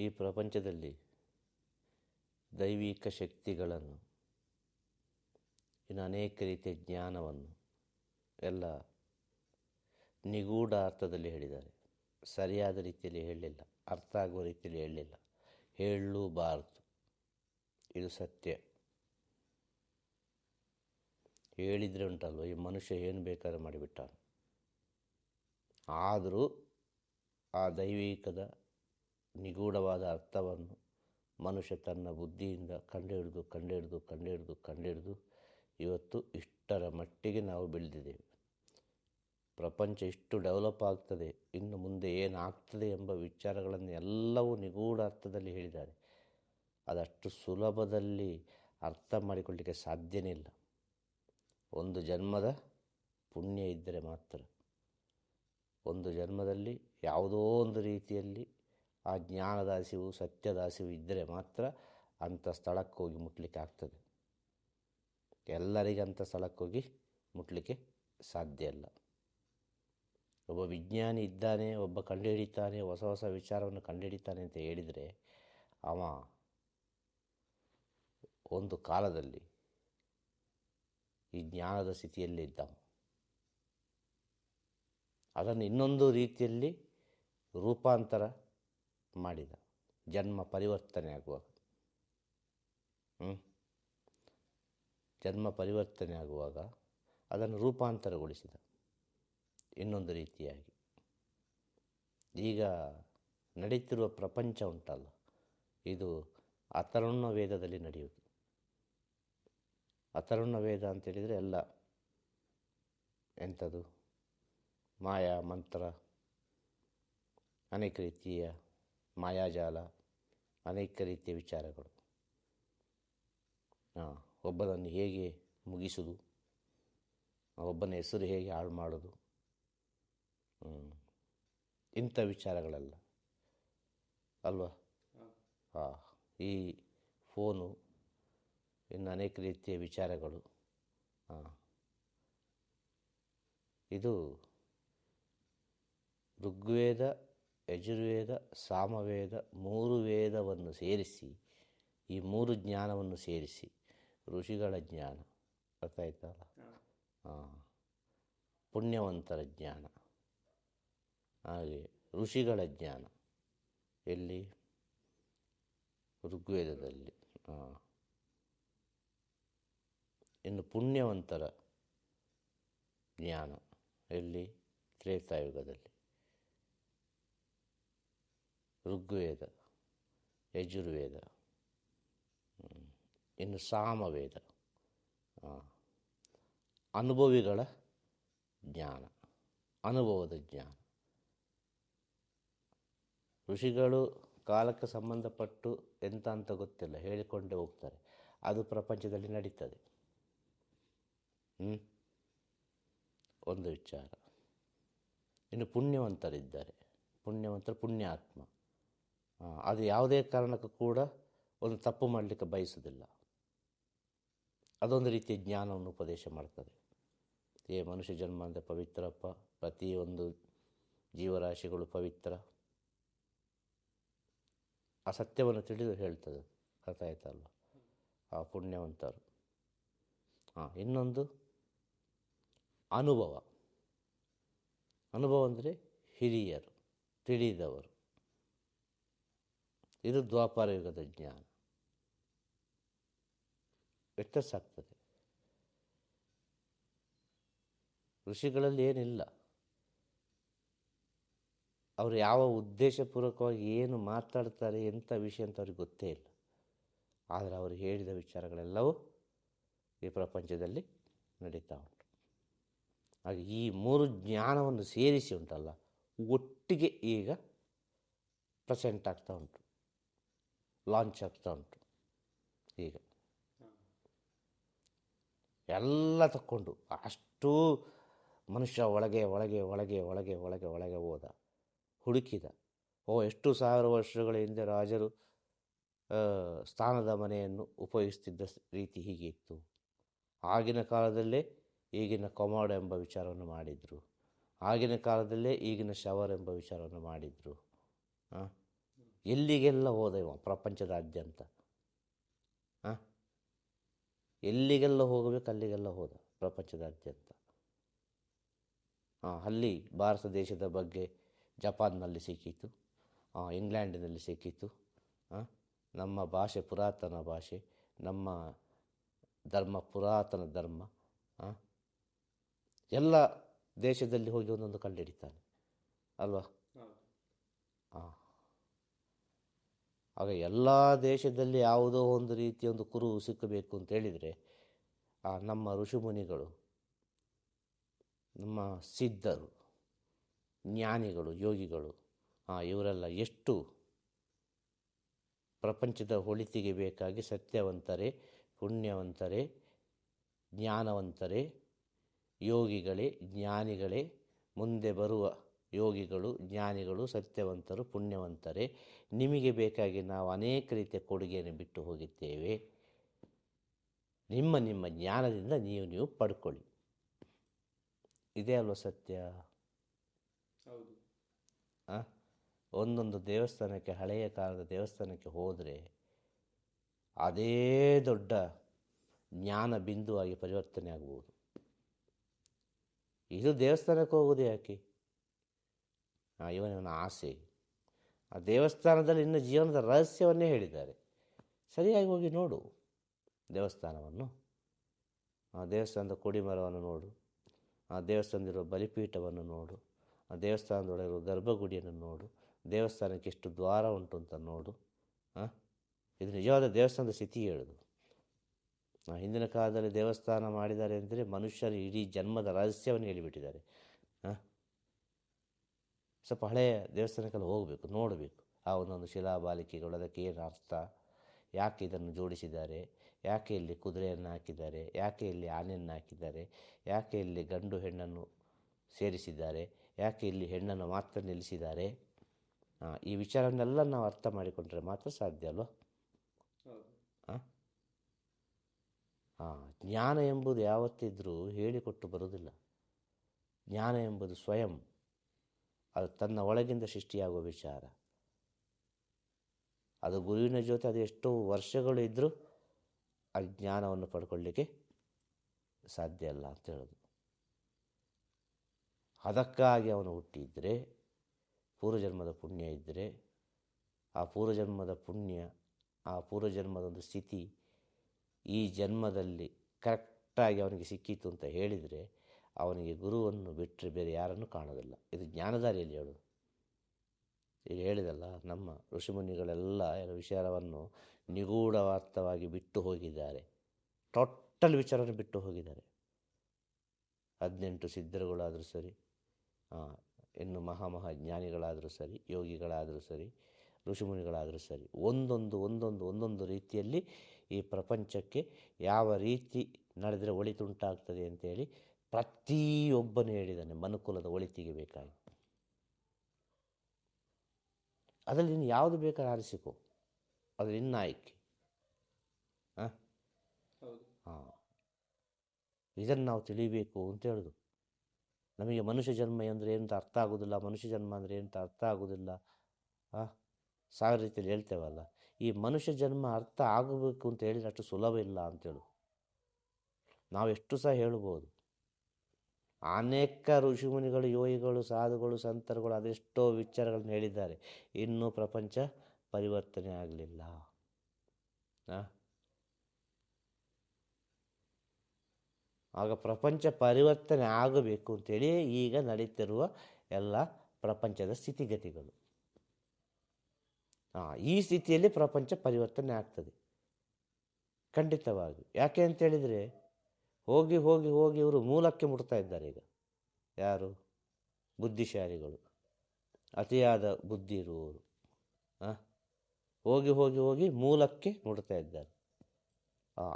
ಈ ಪ್ರಪಂಚದಲ್ಲಿ ದೈವಿಕ ಶಕ್ತಿಗಳನ್ನು, ಇನ್ನು ಅನೇಕ ರೀತಿಯ ಜ್ಞಾನವನ್ನು ಎಲ್ಲ ನಿಗೂಢ ಅರ್ಥದಲ್ಲಿ ಹೇಳಿದ್ದಾರೆ. ಸರಿಯಾದ ರೀತಿಯಲ್ಲಿ ಹೇಳಲಿಲ್ಲ, ಅರ್ಥ ಆಗುವ ರೀತಿಯಲ್ಲಿ ಹೇಳಲಿಲ್ಲ. ಹೇಳಲೂಬಾರದು. ಇದು ಸತ್ಯ. ಹೇಳಿದರೆ ಉಂಟಲ್ವ, ಈ ಮನುಷ್ಯ ಏನು ಬೇಕಾದ್ರೂ ಮಾಡಿಬಿಟ್ಟ ಆದರೂ ಆ ದೈವಿಕದ ನಿಗೂಢವಾದ ಅರ್ಥವನ್ನು ಮನುಷ್ಯ ತನ್ನ ಬುದ್ಧಿಯಿಂದ ಕಂಡುಹಿಡಿದು ಕಂಡುಹಿಡಿದು ಕಂಡುಹಿಡಿದು ಕಂಡುಹಿಡಿದು ಇವತ್ತು ಇಷ್ಟರ ಮಟ್ಟಿಗೆ ನಾವು ಬೆಳೆದಿದ್ದೇವೆ. ಪ್ರಪಂಚ ಇಷ್ಟು ಡೆವಲಪ್ ಆಗ್ತದೆ, ಇನ್ನು ಮುಂದೆ ಏನಾಗ್ತದೆ ಎಂಬ ವಿಚಾರಗಳನ್ನು ಎಲ್ಲವೂ ನಿಗೂಢ ಅರ್ಥದಲ್ಲಿ ಹೇಳಿದ್ದಾರೆ ಅದಷ್ಟು ಸುಲಭದಲ್ಲಿ ಅರ್ಥ ಮಾಡಿಕೊಳ್ಳಲಿಕ್ಕೆ ಸಾಧ್ಯನೇ ಇಲ್ಲ. ಒಂದು ಜನ್ಮದ ಪುಣ್ಯ ಇದ್ದರೆ ಮಾತ್ರ, ಒಂದು ಜನ್ಮದಲ್ಲಿ ಯಾವುದೋ ಒಂದು ರೀತಿಯಲ್ಲಿ ಆ ಜ್ಞಾನದಾಸಿವು ಹಸಿವು ಸತ್ಯದ ಹಸಿವು ಇದ್ದರೆ ಮಾತ್ರ ಅಂಥ ಸ್ಥಳಕ್ಕೆ ಹೋಗಿ ಮುಟ್ಲಿಕ್ಕೆ ಆಗ್ತದೆ. ಎಲ್ಲರಿಗೆ ಅಂಥ ಸ್ಥಳಕ್ಕೆ ಹೋಗಿ ಮುಟ್ಲಿಕ್ಕೆ ಸಾಧ್ಯ ಇಲ್ಲ. ಒಬ್ಬ ವಿಜ್ಞಾನಿ ಇದ್ದಾನೆ, ಒಬ್ಬ ಕಂಡುಹಿಡಿತಾನೆ, ಹೊಸ ಹೊಸ ವಿಚಾರವನ್ನು ಕಂಡುಹಿಡಿತಾನೆ ಅಂತ ಹೇಳಿದರೆ ಅವ ಒಂದು ಕಾಲದಲ್ಲಿ ಈ ಜ್ಞಾನದ ಸ್ಥಿತಿಯಲ್ಲಿ ಇದ್ದ ಅದನ್ನು ಇನ್ನೊಂದು ರೀತಿಯಲ್ಲಿ ರೂಪಾಂತರ ಮಾಡಿದ. ಜನ್ಮ ಪರಿವರ್ತನೆ ಆಗುವಾಗ. ಹ್ಞೂ ಜನ್ಮ ಪರಿವರ್ತನೆ ಆಗುವಾಗ ಅದನ್ನು ರೂಪಾಂತರಗೊಳಿಸಿದ. ಇನ್ನೊಂದು ರೀತಿಯಾಗಿ. ಈಗ ನಡೀತಿರುವ ಪ್ರಪಂಚ ಉಂಟಲ್ಲ. ಇದು ಅಥರ್ಣ ವೇದದಲ್ಲಿ ನಡೆಯುವುದು. ಅಥರ್ಣ ವೇದ ಅಂತೇಳಿದರೆ ಎಲ್ಲ ಎಂಥದ್ದು? ಮಾಯಾ, ಮಂತ್ರ, ಅನೇಕ ರೀತಿಯ ಮಾಯಾಜಾಲ, ಅನೇಕ ರೀತಿಯ ವಿಚಾರಗಳು. ಒಬ್ಬನನ್ನು ಹೇಗೆ ಮುಗಿಸುವುದು ಒಬ್ಬನ ಹೆಸರು ಹೇಗೆ ಹಾಳು ಮಾಡೋದು ಇಂಥ ವಿಚಾರಗಳೆಲ್ಲ. ಅಲ್ವಾ? ಹಾಂ ಈ ಫೋನು, ಇನ್ನು ಅನೇಕ ರೀತಿಯ ವಿಚಾರಗಳು. ಹಾಂ ಇದು ಋಗ್ವೇದ ಯಜುರ್ವೇದ ಸಾಮವೇದ ಮೂರು ವೇದವನ್ನು ಸೇರಿಸಿ ಈ ಮೂರು ಜ್ಞಾನವನ್ನು ಸೇರಿಸಿ. ಋಷಿಗಳ ಜ್ಞಾನ. ಹಾಂ. ಪುಣ್ಯವಂತರ ಜ್ಞಾನ. ಹಾಗೆ ಋಷಿಗಳ ಜ್ಞಾನ. ಎಲ್ಲಿ? ಋಗ್ವೇದದಲ್ಲಿ. ಹಾಂ. ಇನ್ನು ಪುಣ್ಯವಂತರ ಜ್ಞಾನ. ಎಲ್ಲಿ? ತ್ರೇತಾಯುಗದಲ್ಲಿ. ಋಗ್ವೇದ, ಯಜುರ್ವೇದ ಇನ್ನು ಸಾಮವೇದ ಅನುಭವಿಗಳ ಜ್ಞಾನ, ಅನುಭವದ ಜ್ಞಾನ. ಋಷಿಗಳು ಕಾಲಕ್ಕೆ ಸಂಬಂಧಪಟ್ಟು ಎಂತ ಅಂತ ಗೊತ್ತಿಲ್ಲ, ಹೇಳಿಕೊಂಡೇ ಹೋಗ್ತಾರೆ. ಅದು ಪ್ರಪಂಚದಲ್ಲಿ ನಡೀತದೆ. ಒಂದು ವಿಚಾರ. ಇನ್ನು ಪುಣ್ಯವಂತರಿದ್ದಾರೆ. ಪುಣ್ಯವಂತರು ಪುಣ್ಯಾತ್ಮ. ಅದು ಯಾವುದೇ ಕಾರಣಕ್ಕೂ ಕೂಡ ಒಂದು ತಪ್ಪು ಮಾಡಲಿಕ್ಕೆ ಬಯಸೋದಿಲ್ಲ ಅದೊಂದು ರೀತಿಯ ಜ್ಞಾನವನ್ನು ಉಪದೇಶ ಮಾಡ್ತದೆ. ಏ, ಮನುಷ್ಯ ಜನ್ಮ ಅಂದರೆ ಪವಿತ್ರಪ್ಪ, ಪ್ರತಿಯೊಂದು ಜೀವರಾಶಿಗಳು ಪವಿತ್ರ. ಆ ಸತ್ಯವನ್ನು ತಿಳಿದು ಹೇಳ್ತದೆ ಅರ್ಥ ಆಯ್ತಲ್ವ ಆ ಪುಣ್ಯವಂತರು. ಹಾಂ ಇನ್ನೊಂದು ಅನುಭವ. ಅನುಭವ ಅಂದರೆ ಹಿರಿಯರು, ತಿಳಿದವರು. ಇದು ದ್ವಾಪಾರ ಯುಗದ ಜ್ಞಾನ. ವ್ಯತ್ಯಾಸ ಆಗ್ತದೆ ಋಷಿಗಳಲ್ಲಿ ಏನಿಲ್ಲ. ಅವರು ಯಾವ ಉದ್ದೇಶಪೂರ್ವಕವಾಗಿ ಏನು ಮಾತಾಡ್ತಾರೆ, ಎಂಥ ವಿಷಯ ಅಂತ ಅವ್ರಿಗೆ ಗೊತ್ತೇ ಇಲ್ಲ. ಆದರೆ ಅವರು ಹೇಳಿದ ವಿಚಾರಗಳೆಲ್ಲವೂ ಈ ಪ್ರಪಂಚದಲ್ಲಿ ನಡೀತಾ ಉಂಟು. ಹಾಗೆ ಈ ಮೂರು ಜ್ಞಾನವನ್ನು ಸೇರಿಸಿ ಉಂಟಲ್ಲ, ಒಟ್ಟಿಗೆ ಈಗ ಪ್ರೆಸೆಂಟ್ ಆಗ್ತಾ ಉಂಟು. ಲಾಂಚ್ ಆಗ್ತಾ ಉಂಟು. ಈಗ ಎಲ್ಲ ತಕ್ಕೊಂಡು ಅಷ್ಟು ಮನುಷ್ಯ ಒಳಗೆ ಒಳಗೆ ಒಳಗೆ ಒಳಗೆ ಒಳಗೆ ಒಳಗೆ ಹೋದ, ಹುಡುಕಿದ. ಓ, ಎಷ್ಟು ಸಾವಿರ ವರ್ಷಗಳ ಹಿಂದೆ ರಾಜರು ಸ್ಥಾನದ ಮನೆಯನ್ನು ಉಪಯೋಗಿಸ್ತಿದ್ದ ರೀತಿ ಹೀಗೆ ಇತ್ತು. ಆಗಿನ ಕಾಲದಲ್ಲೇ ಈಗಿನ ಕೊಮಾಡ್ ಎಂಬ ವಿಚಾರವನ್ನು ಮಾಡಿದರು. ಆಗಿನ ಕಾಲದಲ್ಲೇ ಈಗಿನ ಶವರ್ ಎಂಬ ವಿಚಾರವನ್ನು ಮಾಡಿದರು. ಎಲ್ಲಿಗೆಲ್ಲ ಹೋದ ಇವ ಪ್ರಪಂಚದಾದ್ಯಂತ? ಹಾಂ ಎಲ್ಲಿಗೆಲ್ಲ ಹೋಗಬೇಕು ಅಲ್ಲಿಗೆಲ್ಲ ಹೋದ ಪ್ರಪಂಚದಾದ್ಯಂತ. ಹಾಂ ಅಲ್ಲಿ ಭಾರತ ದೇಶದ ಬಗ್ಗೆ ಜಪಾನ್ನಲ್ಲಿ ಸಿಕ್ಕಿತು ಇಂಗ್ಲೆಂಡಿನಲ್ಲಿ ಸಿಕ್ಕಿತು ನಮ್ಮ ಭಾಷೆ ಪುರಾತನ ಭಾಷೆ ನಮ್ಮ ಧರ್ಮ ಪುರಾತನ ಧರ್ಮ ಎಲ್ಲ ದೇಶದಲ್ಲಿ ಹೋಗಿ ಒಂದೊಂದು ಕಂಡುಹಿಡಿತಾನೆ ಅಲ್ವಾ? ಹಾಂ ಆಗ ಎಲ್ಲ ದೇಶದಲ್ಲಿ ಯಾವುದೋ ಒಂದು ರೀತಿಯ ಒಂದು ಕುರು ಸಿಕ್ಕಬೇಕು ಅಂತ ಹೇಳಿದರೆ, ಆ ನಮ್ಮ ಋಷಿಮುನಿಗಳು, ನಮ್ಮ ಸಿದ್ಧರು, ಜ್ಞಾನಿಗಳು, ಯೋಗಿಗಳು ಇವರೆಲ್ಲ ಎಷ್ಟು ಪ್ರಪಂಚದ ಒಳಿತಿಗೆ ಬೇಕಾಗಿ ಸತ್ಯವಂತರೇ, ಪುಣ್ಯವಂತರೇ, ಜ್ಞಾನವಂತರೇ, ಯೋಗಿಗಳೇ, ಜ್ಞಾನಿಗಳೇ ಮುಂದೆ ಬರುವ ಯೋಗಿಗಳು ಜ್ಞಾನಿಗಳು ಸತ್ಯವಂತರು ಪುಣ್ಯವಂತರೇ ನಿಮಗೆ ಬೇಕಾಗಿ ನಾವು ಅನೇಕ ರೀತಿಯ ಕೊಡುಗೆಯನ್ನು ಬಿಟ್ಟು ಹೋಗಿದ್ದೇವೆ. ನಿಮ್ಮ ನಿಮ್ಮ ಜ್ಞಾನದಿಂದ ನೀವು ನೀವು ಪಡ್ಕೊಳ್ಳಿ. ಇದೇ ಅಲ್ವ ಸತ್ಯ? ಹೌದು? ಒಂದೊಂದು ದೇವಸ್ಥಾನಕ್ಕೆ ಹಳೆಯ ಕಾಲದ ದೇವಸ್ಥಾನಕ್ಕೆ ಹೋದರೆ ಅದೇ ದೊಡ್ಡ ಜ್ಞಾನ ಬಿಂದುವಾಗಿ ಪರಿವರ್ತನೆ ಆಗ್ಬೋದು. ಇದು ದೇವಸ್ಥಾನಕ್ಕೆ ಹೋಗೋದು ಯಾಕೆ? ಇವನ ಆಸೆ. ಆ ದೇವಸ್ಥಾನದಲ್ಲಿ ಇನ್ನು ಜೀವನದ ರಹಸ್ಯವನ್ನೇ ಹೇಳಿದ್ದಾರೆ. ಸರಿಯಾಗಿ ಹೋಗಿ ನೋಡು ದೇವಸ್ಥಾನವನ್ನು. ಆ ದೇವಸ್ಥಾನದ ಕೊಡಿಮರವನ್ನು ನೋಡು. ಆ ದೇವಸ್ಥಾನದಲ್ಲಿರುವ ಬಲಿಪೀಠವನ್ನು ನೋಡು. ಆ ದೇವಸ್ಥಾನದೊಳಗಿರುವ ಗರ್ಭಗುಡಿಯನ್ನು ನೋಡು. ದೇವಸ್ಥಾನಕ್ಕೆ ಎಷ್ಟು ದ್ವಾರ ಉಂಟು ಅಂತ ನೋಡು. ಹಾಂ ಇದು ನಿಜವಾದ ದೇವಸ್ಥಾನದ ಸ್ಥಿತಿ ಹೇಳೋದು. ಹಿಂದಿನ ಕಾಲದಲ್ಲಿ ದೇವಸ್ಥಾನ ಮಾಡಿದ್ದಾರೆ ಅಂದರೆ ಮನುಷ್ಯರು ಇಡೀ ಜನ್ಮದ ರಹಸ್ಯವನ್ನು ಹೇಳಿಬಿಟ್ಟಿದ್ದಾರೆ. ಆ? ಸ್ವಲ್ಪ ಹಳೆಯ ದೇವಸ್ಥಾನಕ್ಕೆಲ್ಲ ಹೋಗಬೇಕು, ನೋಡಬೇಕು. ಆ ಒಂದೊಂದು ಶಿಲಾಬಾಲಿಕೆಗಳು ಅದಕ್ಕೆ ಏನು ಅರ್ಥ? ಯಾಕೆ ಇದನ್ನು ಜೋಡಿಸಿದ್ದಾರೆ? ಯಾಕೆ ಇಲ್ಲಿ ಕುದುರೆಯನ್ನು ಹಾಕಿದ್ದಾರೆ? ಯಾಕೆ ಇಲ್ಲಿ ಆನೆಯನ್ನು ಹಾಕಿದ್ದಾರೆ? ಯಾಕೆ ಇಲ್ಲಿ ಗಂಡು ಹೆಣ್ಣನ್ನು ಸೇರಿಸಿದ್ದಾರೆ? ಯಾಕೆ ಇಲ್ಲಿ ಹೆಣ್ಣನ್ನು ಮಾತ್ರ ನಿಲ್ಲಿಸಿದ್ದಾರೆ? ಈ ವಿಚಾರವನ್ನೆಲ್ಲ ನಾವು ಅರ್ಥ ಮಾಡಿಕೊಂಡ್ರೆ ಮಾತ್ರ ಸಾಧ್ಯ ಅಲ್ವ? ಹಾಂ ಜ್ಞಾನ ಎಂಬುದು ಯಾವತ್ತಿದ್ರೂ ಹೇಳಿಕೊಟ್ಟು ಬರುವುದಿಲ್ಲ. ಜ್ಞಾನ ಎಂಬುದು ಸ್ವಯಂ. ಅದು ತನ್ನ ಒಳಗಿಂದ ಸೃಷ್ಟಿಯಾಗುವ ವಿಚಾರ. ಅದು ಗುರುವಿನ ಜೊತೆ ಅದು ಎಷ್ಟೋ ವರ್ಷಗಳು ಇದ್ದರೂ ಆ ಜ್ಞಾನವನ್ನು ಪಡ್ಕೊಳ್ಳಿಕ್ಕೆ ಸಾಧ್ಯ ಇಲ್ಲ ಅಂತ ಹೇಳೋದು. ಅದಕ್ಕಾಗಿ ಅವನು ಹುಟ್ಟಿದ್ದರೆ ಪೂರ್ವಜನ್ಮದ ಪುಣ್ಯ ಇದ್ದರೆ ಆ ಪೂರ್ವಜನ್ಮದ ಪುಣ್ಯ, ಆ ಪೂರ್ವಜನ್ಮದ ಒಂದು ಸ್ಥಿತಿ ಈ ಜನ್ಮದಲ್ಲಿ ಕರೆಕ್ಟಾಗಿ ಅವನಿಗೆ ಸಿಕ್ಕಿತು ಅಂತ ಹೇಳಿದರೆ ಅವನಿಗೆ ಗುರುವನ್ನು ಬಿಟ್ಟರೆ ಬೇರೆ ಯಾರನ್ನು ಕಾಣೋದಿಲ್ಲ. ಇದು ಜ್ಞಾನದಾರಿಯಲ್ಲಿ ಹೇಳೋದು. ಈಗ ಹೇಳಿದಲ್ಲ, ನಮ್ಮ ಋಷಿಮುನಿಗಳೆಲ್ಲ ವಿಚಾರವನ್ನು ನಿಗೂಢವಾರ್ಥವಾಗಿ ಬಿಟ್ಟು ಹೋಗಿದ್ದಾರೆ. ಟೋಟಲ್ ವಿಚಾರವನ್ನು ಬಿಟ್ಟು ಹೋಗಿದ್ದಾರೆ. ಹದಿನೆಂಟು ಸಿದ್ಧರುಗಳಾದರೂ ಸರಿ ಇನ್ನು ಮಹಾಮಹಾ ಜ್ಞಾನಿಗಳಾದರೂ ಸರಿ, ಯೋಗಿಗಳಾದರೂ ಸರಿ, ಋಷಿಮುನಿಗಳಾದರೂ ಸರಿ, ಒಂದೊಂದು ಒಂದೊಂದು ಒಂದೊಂದು ರೀತಿಯಲ್ಲಿ ಈ ಪ್ರಪಂಚಕ್ಕೆ ಯಾವ ರೀತಿ ನಡೆದರೆ ಒಳಿತುಂಟಾಗ್ತದೆ ಅಂತೇಳಿ ಪ್ರತಿಯೊಬ್ಬನು ಹೇಳಿದ್ದಾನೆ, ಮನುಕುಲದ ಒಳಿತಿಗೆ ಬೇಕಾಗಿ ಅದರಲ್ಲಿ ನೀನು ಯಾವುದು ಬೇಕಾದ್ರೆ ಆರಿಸಿಕೋ ಅದು ನಿನ್ನ ಆಯ್ಕೆ ಹಾಂ? ಹಾಂ. ಇದನ್ನು ನಾವು ತಿಳಿಬೇಕು ಅಂತ ಹೇಳೋದು ನಮಗೆ ಮನುಷ್ಯ ಜನ್ಮ ಅಂದರೆ ಏನಂತ ಅರ್ಥ ಆಗೋದಿಲ್ಲ, ಮನುಷ್ಯ ಜನ್ಮ ಅಂದರೆ ಏನಂತ ಅರ್ಥ ಆಗೋದಿಲ್ಲ. ಸಾವಿರ ರೀತಿಯಲ್ಲಿ ಹೇಳ್ತೇವಲ್ಲ, ಈ ಮನುಷ್ಯ ಜನ್ಮ ಅರ್ಥ ಆಗಬೇಕು ಅಂತ ಹೇಳಿದ್ರೆ ಅಷ್ಟು ಸುಲಭ ಇಲ್ಲ ಅಂತೇಳು ನಾವು ಎಷ್ಟು ಸಹ ಹೇಳ್ಬೋದು. ಅನೇಕ ಋಷಿಮುನಿಗಳು, ಯೋಗಿಗಳು, ಸಾಧುಗಳು, ಸಂತರುಗಳು ಅದೆಷ್ಟೋ ವಿಚಾರಗಳನ್ನು ಹೇಳಿದ್ದಾರೆ. ಇನ್ನೂ ಪ್ರಪಂಚ ಪರಿವರ್ತನೆ ಆಗಲಿಲ್ಲ. ಆಗ ಪ್ರಪಂಚ ಪರಿವರ್ತನೆ ಆಗಬೇಕು ಅಂತೇಳಿ ಈಗ ನಡೀತಿರುವ ಎಲ್ಲ ಪ್ರಪಂಚದ ಸ್ಥಿತಿಗತಿಗಳು. ಈ ಸ್ಥಿತಿಯಲ್ಲಿ ಪ್ರಪಂಚ ಪರಿವರ್ತನೆ ಆಗ್ತದೆ. ಖಂಡಿತವಾಗಿ. ಯಾಕೆ ಅಂತೇಳಿದರೆ ಹೋಗಿ ಹೋಗಿ ಹೋಗಿ ಇವರು ಮೂಲಕ್ಕೆ ಮುಟ್ತಾ ಇದ್ದಾರೆ ಈಗ. ಯಾರು? ಬುದ್ಧಿಶಾಲಿಗಳು. ಅತಿಯಾದ ಬುದ್ಧಿ ಇರುವವರು? ಹೋಗಿ ಹೋಗಿ ಹೋಗಿ ಮೂಲಕ್ಕೆ ಮುಟ್ತಾ ಇದ್ದಾರೆ.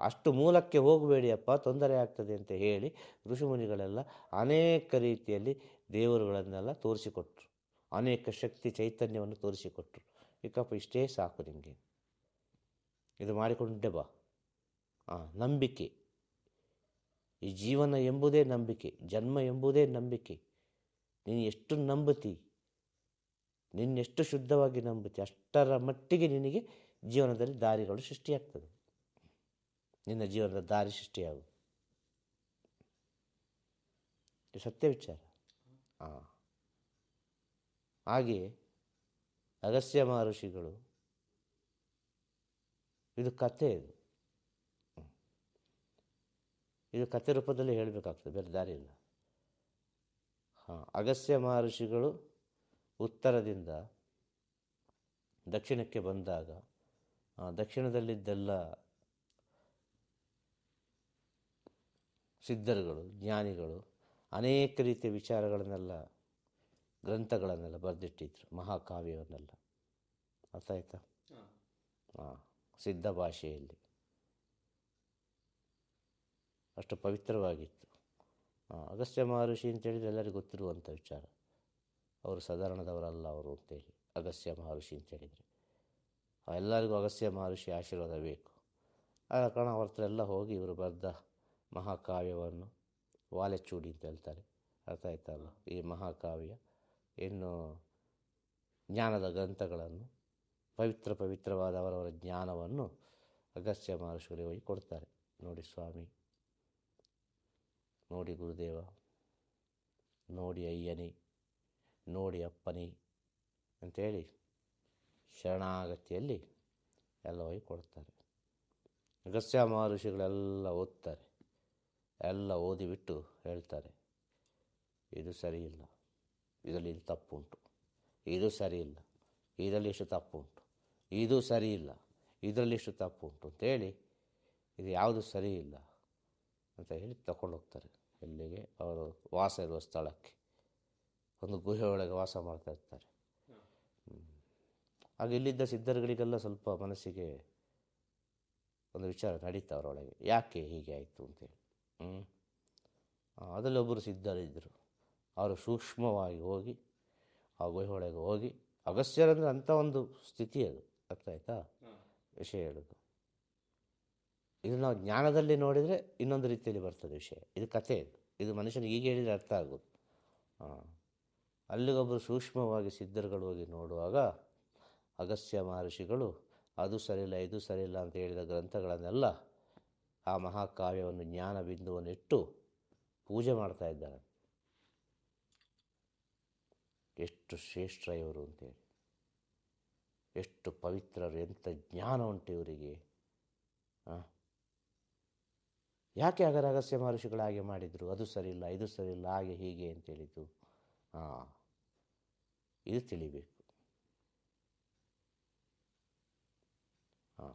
ಅಷ್ಟು ಮೂಲಕ್ಕೆ ಹೋಗಬೇಡಿಯಪ್ಪ, ತೊಂದರೆ ಆಗ್ತದೆ ಅಂತ ಹೇಳಿ ಋಷಿಮುನಿಗಳೆಲ್ಲ ಅನೇಕ ರೀತಿಯಲ್ಲಿ ದೇವರುಗಳನ್ನೆಲ್ಲ ತೋರಿಸಿಕೊಟ್ರು. ಅನೇಕ ಶಕ್ತಿ ಚೈತನ್ಯವನ್ನು ತೋರಿಸಿಕೊಟ್ರು. ಇಕ್ಕಪ್ಪ, ಇಷ್ಟೇ ಸಾಕು ನಿಮಗೆ. ಇದು ಮಾಡಿಕೊಂಡೆ ಬಾ. ಹಾಂ ನಂಬಿಕೆ. ಈ ಜೀವನ ಎಂಬುದೇ ನಂಬಿಕೆ, ಜನ್ಮ ಎಂಬುದೇ ನಂಬಿಕೆ. ನೀನು ಎಷ್ಟು ನಂಬುತ್ತಿ? ನಿನ್ನೆಷ್ಟು ಶುದ್ಧವಾಗಿ ನಂಬುತ್ತಿ? ಅಷ್ಟರ ಮಟ್ಟಿಗೆ ನಿನಗೆ ಜೀವನದಲ್ಲಿ ದಾರಿಗಳು ಸೃಷ್ಟಿಯಾಗ್ತದೆ. ನಿನ್ನ ಜೀವನದ ದಾರಿ ಸೃಷ್ಟಿಯಾಗುವುದು. ಇದು ಸತ್ಯ ವಿಚಾರ. ಹಾಂ ಹಾಗೆಯೇ ಅಗಸ್ಯ ಮಹರ್ಷಿಗಳು, ಇದು ಕತೆ ಇದು. ಇದು ಕಥೆ ರೂಪದಲ್ಲಿ ಹೇಳಬೇಕಾಗ್ತದೆ ಬೇರೆ ದಾರಿ ಇಲ್ಲ ಹಾಂ ಅಗಸ್ಯ ಮಹರ್ಷಿಗಳು ಉತ್ತರದಿಂದ ದಕ್ಷಿಣಕ್ಕೆ ಬಂದಾಗ ದಕ್ಷಿಣದಲ್ಲಿದ್ದೆಲ್ಲ ಸಿದ್ಧರುಗಳು ಜ್ಞಾನಿಗಳು ಅನೇಕ ರೀತಿಯ ವಿಚಾರಗಳನ್ನೆಲ್ಲ ಗ್ರಂಥಗಳನ್ನೆಲ್ಲ ಬರೆದಿಟ್ಟಿದ್ರು ಮಹಾಕಾವ್ಯವನ್ನೆಲ್ಲ. ಅರ್ಥ ಆಯ್ತಾ ಹಾಂ ಸಿದ್ಧ ಭಾಷೆಯಲ್ಲಿ. ಅಷ್ಟು ಪವಿತ್ರವಾಗಿತ್ತು. ಆ, ಅಗಸ್ತ್ಯ ಮಹರ್ಷಿ ಅಂತೇಳಿದರೆ ಎಲ್ಲರಿಗೂ ಗೊತ್ತಿರುವಂಥ ವಿಚಾರ. ಅವರು ಸಾಧಾರಣದವರಲ್ಲ ಅವರು ಅಂತೇಳಿ ಅಗಸ್ತ್ಯ ಮಹರ್ಷಿ ಅಂತೇಳಿದರೆ. ಆ, ಎಲ್ಲರಿಗೂ ಅಗಸ್ತ್ಯ ಮಹರ್ಷಿ ಆಶೀರ್ವಾದ ಬೇಕು. ಆದ ಕಾರಣ ಅವ್ರ ಹತ್ರ ಎಲ್ಲ ಹೋಗಿ ಇವರು ಬರೆದ ಮಹಾಕಾವ್ಯವನ್ನು ವಾಲೆಚೂಡಿ ಅಂತ ಹೇಳ್ತಾರೆ. ಅರ್ಥ ಆಯ್ತಲ್ಲ ಈ ಮಹಾಕಾವ್ಯ ಇನ್ನು ಜ್ಞಾನದ ಗ್ರಂಥಗಳನ್ನು ಪವಿತ್ರ ಪವಿತ್ರವಾದ ಅವರವರ ಜ್ಞಾನವನ್ನು ಅಗಸ್ತ್ಯ ಮಹರ್ಷಿಗಳಿಗೆ ಹೋಗಿ ಕೊಡ್ತಾರೆ. ನೋಡಿ ಸ್ವಾಮಿ. ನೋಡಿ ಗುರುದೇವ, ನೋಡಿ ಅಯ್ಯನಿ, ನೋಡಿ ಅಪ್ಪನಿ ಅಂಥೇಳಿ ಶರಣಾಗತಿಯಲ್ಲಿ ಎಲ್ಲ ಹೋಗಿ ಕೊಡ್ತಾರೆ. ಅಗಸ್ತ್ಯ ಮಹರ್ಷಿಗಳೆಲ್ಲ ಓದ್ತಾರೆ, ಎಲ್ಲ ಓದಿಬಿಟ್ಟು ಹೇಳ್ತಾರೆ, ಇದು ಸರಿಯಿಲ್ಲ, ಇದರಲ್ಲಿ ಇದು ತಪ್ಪುಂಟು, ಇದು ಸರಿಯಿಲ್ಲ, ಇದರಲ್ಲಿ ಇಷ್ಟು ತಪ್ಪುಂಟು, ಇದು ಸರಿಯಿಲ್ಲ, ಇದರಲ್ಲಿ ಇಷ್ಟು ತಪ್ಪುಂಟು ಅಂತೇಳಿ ಇದು ಯಾವುದು ಸರಿಯಿಲ್ಲ. ಅಂತ ಹೇಳಿ ತಗೊಂಡು ಹೋಗ್ತಾರೆ ಎಲ್ಲಿಗೆ ಅವರು ವಾಸ ಇರುವ ಸ್ಥಳಕ್ಕೆ. ಒಂದು ಗುಹೆ ಒಳಗೆ ವಾಸ ಮಾಡ್ತಾ ಇರ್ತಾರೆ. ಆಗ ಇಲ್ಲಿದ್ದ ಸಿದ್ಧರುಗಳಿಗೆಲ್ಲ ಸ್ವಲ್ಪ ಮನಸ್ಸಿಗೆ ಒಂದು ವಿಚಾರ ನಡೀತಾ ಅವರೊಳಗೆ ಯಾಕೆ ಹೀಗೆ ಆಯಿತು ಅಂತೇಳಿ ಹ್ಞೂ ಅದರಲ್ಲಿ ಒಬ್ಬರು ಸಿದ್ಧರಿದ್ದರು ಅವರು ಸೂಕ್ಷ್ಮವಾಗಿ ಹೋಗಿ ಆ ಗುಹೆ ಒಳಗೆ ಹೋಗಿ ಅಗಸ್ತ್ಯರಂದ್ರೆ ಅಂಥ ಒಂದು ಸ್ಥಿತಿ ಅದು. ಅರ್ಥ ಆಯ್ತಾ? ವಿಷಯ ಹೇಳೋದು. ಇದು ನಾವು ಜ್ಞಾನದಲ್ಲಿ ನೋಡಿದರೆ ಇನ್ನೊಂದು ರೀತಿಯಲ್ಲಿ ಬರ್ತದೆ ವಿಷಯ. ಇದು ಕಥೆ ಇದು. ಇದು ಮನುಷ್ಯನಿಗೆ ಈಗ ಹೇಳಿದರೆ ಅರ್ಥ ಆಗೋದು. ಹಾಂ ಅಲ್ಲಿಗೊಬ್ಬರು ಸೂಕ್ಷ್ಮವಾಗಿ ಸಿದ್ಧರುಗಳು ಹೋಗಿ ನೋಡುವಾಗ ಅಗಸ್ತ್ಯ ಮಹರ್ಷಿಗಳು, ಅದು ಸರಿಯಿಲ್ಲ, ಇದು ಸರಿಯಿಲ್ಲ ಅಂತ ಹೇಳಿದ ಗ್ರಂಥಗಳನ್ನೆಲ್ಲ ಆ ಮಹಾಕಾವ್ಯವನ್ನು, ಜ್ಞಾನ ಬಿಂದುವನ್ನು ಇಟ್ಟು ಪೂಜೆ ಮಾಡ್ತಾ ಇದ್ದಾರೆ. ಎಷ್ಟು ಶ್ರೇಷ್ಠ ಇವರು ಅಂತೇಳಿ ಎಷ್ಟು ಪವಿತ್ರರು ಎಂಥ ಜ್ಞಾನ ಉಂಟು ಇವರಿಗೆ. ಆ? ಯಾಕೆ ಆಗ ರಹಸ್ಯ ಮಹರ್ಷಿಗಳಾಗೆ ಮಾಡಿದರು? ಅದು ಸರಿಯಿಲ್ಲ, ಇದು ಸರಿಯಿಲ್ಲ, ಹಾಗೆ ಹೀಗೆ ಅಂತೇಳಿದ್ದು. ಹಾಂ ಇದು ತಿಳಿಬೇಕು. ಹಾಂ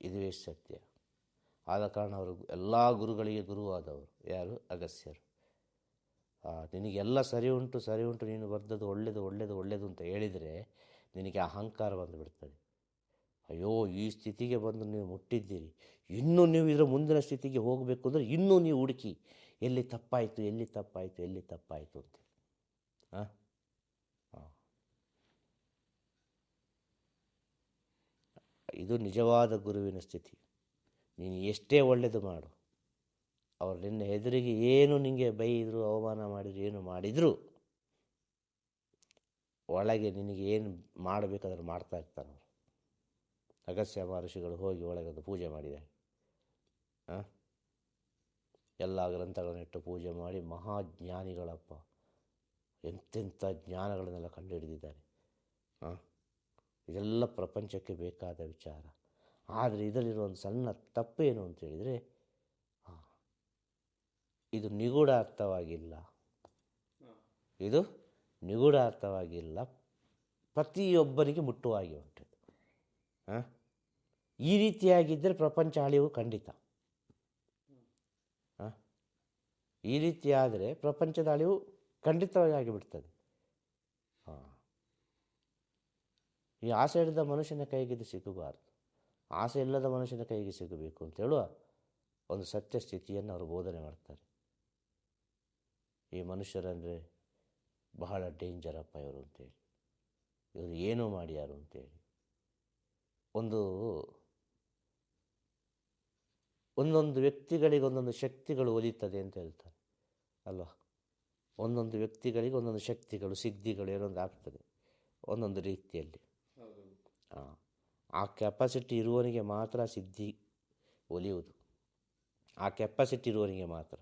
ಇದುವೇ ಸತ್ಯ. ಆದ ಕಾರಣ ಅವರು ಎಲ್ಲ ಗುರುಗಳಿಗೆ ಗುರುವಾದವರು. ಯಾರು? ಅಗಸ್ಯರು ನಿನಗೆಲ್ಲ ಸರಿ ಉಂಟು ಸರಿ ಉಂಟು, ನೀನು ಬರ್ದದ್ದು ಒಳ್ಳೆಯದು ಒಳ್ಳೆಯದು ಒಳ್ಳೆಯದು ಅಂತ ಹೇಳಿದರೆ ನಿನಗೆ ಅಹಂಕಾರ ಬಂದುಬಿಡ್ತದೆ ಅಯ್ಯೋ, ಈ ಸ್ಥಿತಿಗೆ ಬಂದು ನೀವು ಮುಟ್ಟಿದ್ದೀರಿ. ಇನ್ನೂ ನೀವು ಇದರ ಮುಂದಿನ ಸ್ಥಿತಿಗೆ ಹೋಗಬೇಕು ಅಂದರೆ ಇನ್ನೂ ನೀವು ಹುಡುಕಿ, ಎಲ್ಲಿ ತಪ್ಪಾಯಿತು ಎಲ್ಲಿ ತಪ್ಪಾಯಿತು ಎಲ್ಲಿ ತಪ್ಪಾಯಿತು ಅಂತ ಹಾಂ ಇದು ನಿಜವಾದ ಗುರುವಿನ ಸ್ಥಿತಿ. ನೀನು ಎಷ್ಟೇ ಒಳ್ಳೆಯದು ಮಾಡು. ಅವರು ನಿನ್ನ ಎದುರಿಗೆ ಏನು ನಿನಗೆ ಬೈದರು, ಅವಮಾನ ಮಾಡಿದ್ರು, ಏನು ಮಾಡಿದರು, ಒಳಗೆ ನಿನಗೆ ಏನು ಮಾಡಬೇಕಾದ್ರೆ ಮಾಡ್ತಾ ಇರ್ತಾರೆ ಅವರು ಅಗಸ್ತ್ಯ ಮಹರ್ಷಿಗಳು ಹೋಗಿ ಒಳಗೆ ಒಂದು ಪೂಜೆ ಮಾಡಿದ್ದಾರೆ ಆ? ಎಲ್ಲ ಗ್ರಂಥಗಳನ್ನಿಟ್ಟು ಪೂಜೆ ಮಾಡಿ ಮಹಾಜ್ಞಾನಿಗಳಪ್ಪ. ಎಂತೆಂಥ ಜ್ಞಾನಗಳನ್ನೆಲ್ಲ ಕಂಡುಹಿಡಿದಿದ್ದಾರೆ. ಹಾಂ ಇದೆಲ್ಲ ಪ್ರಪಂಚಕ್ಕೆ ಬೇಕಾದ ವಿಚಾರ. ಆದರೆ ಇದರಲ್ಲಿರೋ ಒಂದು ಸಣ್ಣ ತಪ್ಪೇನು ಅಂತ ಹೇಳಿದರೆ ಹಾಂ ಇದು ನಿಗೂಢ ಅರ್ಥವಾಗಿಲ್ಲ ಇದು ನಿಗೂಢ ಅರ್ಥವಾಗಿಲ್ಲ ಪ್ರತಿಯೊಬ್ಬರಿಗೆ ಮುಟ್ಟುವಾಗಿ ಉಂಟು. ಹಾಂ ಈ ರೀತಿಯಾಗಿದ್ದರೆ ಪ್ರಪಂಚ ಅಳಿವು ಖಂಡಿತ. ಈ ರೀತಿ ಆದರೆ ಪ್ರಪಂಚದ ಅಳಿವು ಖಂಡಿತವಾಗಿ ಬಿಡ್ತದೆ ಹಾಂ. ಈ ಆಸೆ ಹಿಡಿದ ಮನುಷ್ಯನ ಕೈಗೆ ಇದು ಸಿಗಬಾರ್ದು. ಆಸೆ ಇಲ್ಲದ ಮನುಷ್ಯನ ಕೈಗೆ ಸಿಗಬೇಕು ಅಂತ ಹೇಳುವ ಒಂದು ಸತ್ಯ ಸ್ಥಿತಿಯನ್ನು ಅವರು ಬೋಧನೆ ಮಾಡ್ತಾರೆ. ಈ ಮನುಷ್ಯರಂದರೆ ಬಹಳ ಡೇಂಜರಪ್ಪ ಇವರು ಅಂತೇಳಿ. ಇವರು ಏನೂ ಮಾಡ್ಯಾರು ಅಂತೇಳಿ. ಒಂದು ಒಂದೊಂದು ವ್ಯಕ್ತಿಗಳಿಗೆ ಒಂದೊಂದು ಶಕ್ತಿಗಳು ಒಲಿತದೆ ಅಂತ ಹೇಳ್ತಾರೆ. ಅಲ್ವಾ? ಒಂದೊಂದು ವ್ಯಕ್ತಿಗಳಿಗೆ ಒಂದೊಂದು ಶಕ್ತಿಗಳು ಸಿದ್ಧಿಗಳು ಏನೊಂದು ಆಗ್ತದೆ. ಒಂದೊಂದು ರೀತಿಯಲ್ಲಿ. ಹಾಂ ಆ, ಕೆಪಾಸಿಟಿ ಇರುವವನಿಗೆ ಮಾತ್ರ ಸಿದ್ಧಿ ಒಲಿಯುವುದು. ಆ ಕೆಪಾಸಿಟಿ ಇರುವವನಿಗೆ ಮಾತ್ರ.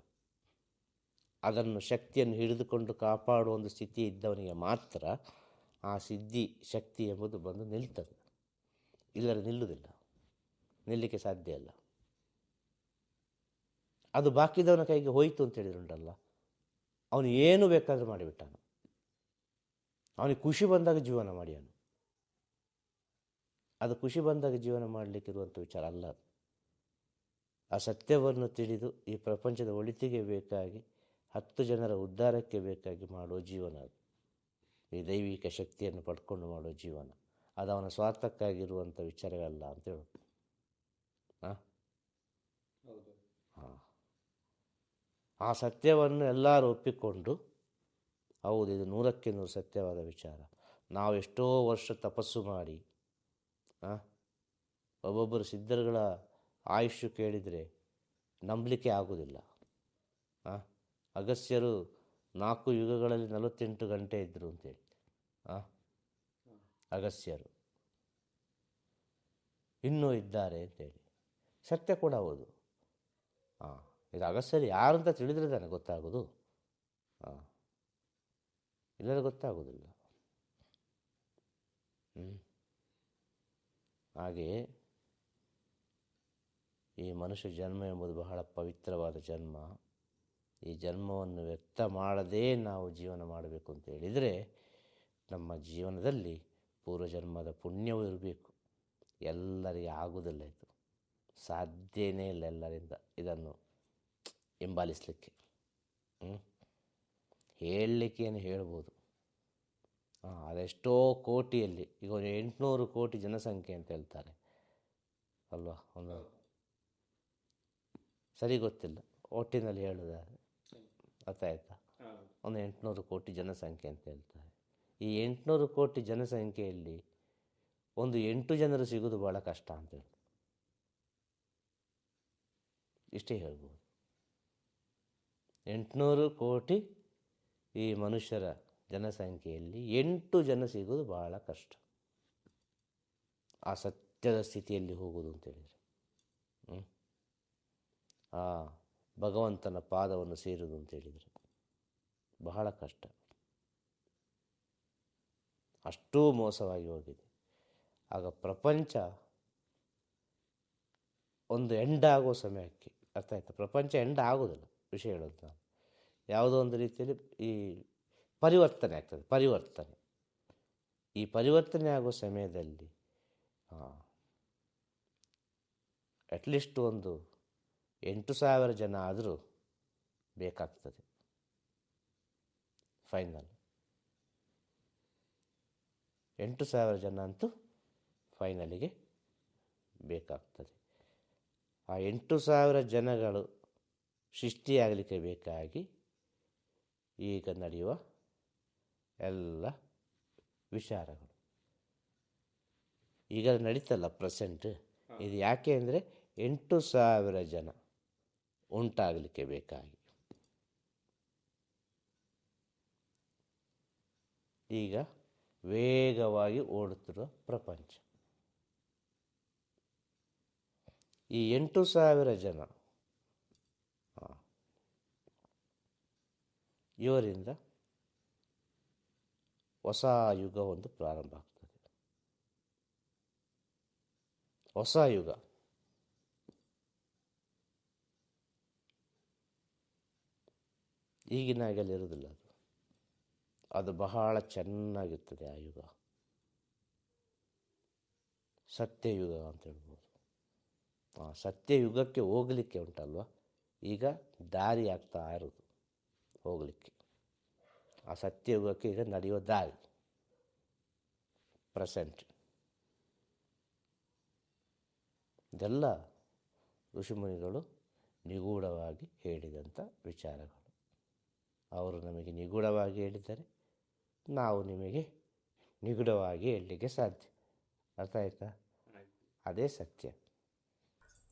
ಅದನ್ನು ಶಕ್ತಿಯನ್ನು ಹಿಡಿದುಕೊಂಡು ಕಾಪಾಡುವ ಒಂದು ಸ್ಥಿತಿ ಇದ್ದವನಿಗೆ ಮಾತ್ರ ಆ ಸಿದ್ಧಿ ಶಕ್ತಿ ಎಂಬುದು ಬಂದು ನಿಲ್ತದೆ. ಇಲ್ಲರೆ ನಿಲ್ಲುವುದಿಲ್ಲ. ನಿಲ್ಲಲಿಕ್ಕೆ ಸಾಧ್ಯ ಇಲ್ಲ. ಅದು ಬಾಕಿದವನ ಕೈಗೆ ಹೋಯಿತು ಅಂತ ಹೇಳಿದ್ರುಂಟಲ್ಲ, ಅವನು ಏನು ಬೇಕಾದರೂ ಮಾಡಿಬಿಟ್ಟಾನು. ಅವನಿಗೆ ಖುಷಿ ಬಂದಾಗ ಜೀವನ ಮಾಡಿಯನು. ಅದು ಖುಷಿ ಬಂದಾಗ ಜೀವನ ಮಾಡಲಿಕ್ಕಿರುವಂಥ ವಿಚಾರ ಅಲ್ಲ ಆ ಸತ್ಯವನ್ನು ತಿಳಿದು ಈ ಪ್ರಪಂಚದ ಒಳಿತಿಗೆ ಬೇಕಾಗಿ, ಹತ್ತು ಜನರ ಉದ್ಧಾರಕ್ಕೆ ಬೇಕಾಗಿ ಮಾಡುವ ಜೀವನ ಅದು. ಈ ದೈವಿಕ ಶಕ್ತಿಯನ್ನು ಪಡ್ಕೊಂಡು ಮಾಡೋ ಜೀವನ. ಅದು ಅವನ ಸ್ವಾರ್ಥಕ್ಕಾಗಿರುವಂಥ ವಿಚಾರಗಳಲ್ಲ ಅಂತ ಹೇಳ್ತಾರೆ ಹಾಂ ಆ ಸತ್ಯವನ್ನು ಎಲ್ಲರೂ ಒಪ್ಪಿಕೊಂಡು, ಹೌದು, ಇದು ನೂರಕ್ಕೆ ನೂರು ಸತ್ಯವಾದ ವಿಚಾರ. ನಾವು ಎಷ್ಟೋ ವರ್ಷ ತಪಸ್ಸು ಮಾಡಿ ಒಬ್ಬೊಬ್ಬರು ಸಿದ್ಧರುಗಳ ಆಯುಷ್ಯ ಕೇಳಿದರೆ ನಂಬಲಿಕ್ಕೆ ಆಗೋದಿಲ್ಲ. ಅಗಸ್ಯರು ನಾಲ್ಕು ಯುಗಗಳಲ್ಲಿ ನಲವತ್ತೆಂಟು ಗಂಟೆ ಇದ್ದರು ಅಂತೇಳಿ. ಹಾಂ ಅಗಸ್ತ್ಯರು. ಇನ್ನೂ ಇದ್ದಾರೆ ಅಂತೇಳಿ. ಸತ್ಯ ಕೂಡ ಹೌದು. ಹಾಂ ಇದು ಅಗಸ್ತ್ಯರು ಯಾರು ಅಂತ ತಿಳಿದ್ರೆ ತಾನೆ ಗೊತ್ತಾಗೋದು? ಹಾಂ ಇಲ್ಲದ್ರೆ ಗೊತ್ತಾಗೋದಿಲ್ಲ. ಹ್ಞೂ ಈ ಮನುಷ್ಯ ಜನ್ಮ ಎಂಬುದು ಬಹಳ ಪವಿತ್ರವಾದ ಜನ್ಮ. ಈ ಜನ್ಮವನ್ನು ವ್ಯರ್ಥ ಮಾಡದೇ ನಾವು ಜೀವನ ಮಾಡಬೇಕು ಅಂತ ಹೇಳಿದರೆ ನಮ್ಮ ಜೀವನದಲ್ಲಿ ಪೂರ್ವಜನ್ಮದ ಪುಣ್ಯವೂ ಇರಬೇಕು. ಎಲ್ಲರಿಗೆ ಆಗುವುದಿಲ್ಲ ಇದು. ಸಾಧ್ಯನೇ ಇಲ್ಲ ಎಲ್ಲರಿಂದ ಇದನ್ನು ಹಿಂಬಾಲಿಸಲಿಕ್ಕೆ. ಹೇಳಲಿಕ್ಕೆ ಏನು ಹೇಳ್ಬೋದು. ಹಾಂ ಅದೆಷ್ಟೋ ಕೋಟಿಯಲ್ಲಿ, ಈಗ ಒಂದು ಎಂಟುನೂರು ಕೋಟಿ ಜನಸಂಖ್ಯೆ ಅಂತ ಹೇಳ್ತಾರೆ. ಅಲ್ವಾ? ಒಂದು ಸರಿ ಗೊತ್ತಿಲ್ಲ. ಒಟ್ಟಿನಲ್ಲಿ ಹೇಳೋದಾದ್ರೆ ಹೌದು ಒಂದು ಎಂಟುನೂರು ಕೋಟಿ ಜನಸಂಖ್ಯೆ ಅಂತ ಹೇಳ್ತಾರೆ. ಈ ಎಂಟುನೂರು ಕೋಟಿ ಜನಸಂಖ್ಯೆಯಲ್ಲಿ ಒಂದು ಎಂಟು ಜನರು ಸಿಗೋದು ಭಾಳ ಕಷ್ಟ ಅಂತ ಹೇಳಿ ಇಷ್ಟೇ ಹೇಳ್ಬೋದು. ಎಂಟುನೂರು ಕೋಟಿ ಈ ಮನುಷ್ಯರ ಜನಸಂಖ್ಯೆಯಲ್ಲಿ ಎಂಟು ಜನ ಸಿಗೋದು ಬಹಳ ಕಷ್ಟ. ಆ ಸತ್ಯದ ಸ್ಥಿತಿಯಲ್ಲಿ ಹೋಗೋದು ಅಂತೇಳಿದರೆ ಆ ಭಗವಂತನ ಪಾದವನ್ನು ಸೇರುವುದು ಅಂತೇಳಿದರೆ ಬಹಳ ಕಷ್ಟ. ಅಷ್ಟೂ ಮೋಸವಾಗಿ ಹೋಗಿದೆ. ಆಗ ಪ್ರಪಂಚ ಒಂದು ಎಂಡ್ ಆಗೋ ಸಮಯಕ್ಕೆ, ಅರ್ಥ ಆಯ್ತಾ? ಪ್ರಪಂಚ ಎಂಡ್ ಆಗೋದಿಲ್ಲ. ವಿಷಯ ಹೇಳೋದು ಯಾವುದೋ ಒಂದು ರೀತಿಯಲ್ಲಿ ಈ ಪರಿವರ್ತನೆ ಆಗ್ತದೆ, ಪರಿವರ್ತನೆ. ಈ ಪರಿವರ್ತನೆ ಆಗೋ ಸಮಯದಲ್ಲಿ ಅಟ್ಲೀಸ್ಟ್ ಒಂದು ಎಂಟು ಸಾವಿರ ಜನ ಆದರೂ ಬೇಕಾಗ್ತದೆ. ಫೈನಲ್ ಎಂಟು ಸಾವಿರ ಜನ ಅಂತೂ ಫೈನಲಿಗೆ ಬೇಕಾಗ್ತದೆ. ಆ ಎಂಟು ಸಾವಿರ ಜನಗಳು ಸೃಷ್ಟಿಯಾಗಲಿಕ್ಕೆ ಬೇಕಾಗಿ ಈಗ ನಡೆಯುವ ಎಲ್ಲ ವಿಚಾರಗಳು. ಈಗ ನಡೀತಲ್ಲ ಪ್ರೆಸೆಂಟ್ ಇದು ಯಾಕೆ ಅಂದರೆ ಎಂಟು ಸಾವಿರ ಜನ ಉಂಟಾಗಲಿಕ್ಕೆ ಬೇಕಾಗಿ. ಈಗ ವೇಗವಾಗಿ ಓಡುತ್ತಿರುವ ಪ್ರಪಂಚ. ಈ ಎಂಟು ಸಾವಿರ ಜನ ಇವರಿಂದ ಹೊಸ ಯುಗ ಒಂದು ಪ್ರಾರಂಭ ಆಗ್ತದೆ. ಹೊಸ ಯುಗ. ಈಗಿನ ಹಾಗೆಲ್ಲ ಇರುವುದಿಲ್ಲ ಅದು. ಅದು ಬಹಳ ಚೆನ್ನಾಗಿರ್ತದೆ ಆ ಯುಗ. ಸತ್ಯಯುಗ ಅಂತ ಹೇಳ್ಬೋದು. ಆ ಸತ್ಯಯುಗಕ್ಕೆ ಹೋಗಲಿಕ್ಕೆ ಉಂಟಲ್ವ? ಈಗ ದಾರಿ ಆಗ್ತಾ ಇರೋದು. ಹೋಗಲಿಕ್ಕೆ. ಆ ಸತ್ಯಯುಗಕ್ಕೆ ಈಗ ನಡೆಯೋ ದಾರಿ ಪ್ರೆಸೆಂಟ್ ಇದೆಲ್ಲ ಋಷಿಮುನಿಗಳು ನಿಗೂಢವಾಗಿ ಹೇಳಿದಂಥ ವಿಚಾರಗಳು. ಅವರು ನಮಗೆ ನಿಗೂಢವಾಗಿ ಹೇಳಿದ್ದಾರೆ. ನಾವು ನಿಮಗೆ ನಿಗೂಢವಾಗಿ ಹೇಳಲಿಕ್ಕೆ ಸಾಧ್ಯ. ಅರ್ಥ ಆಯ್ತಾ. ಅದೇ ಸತ್ಯ.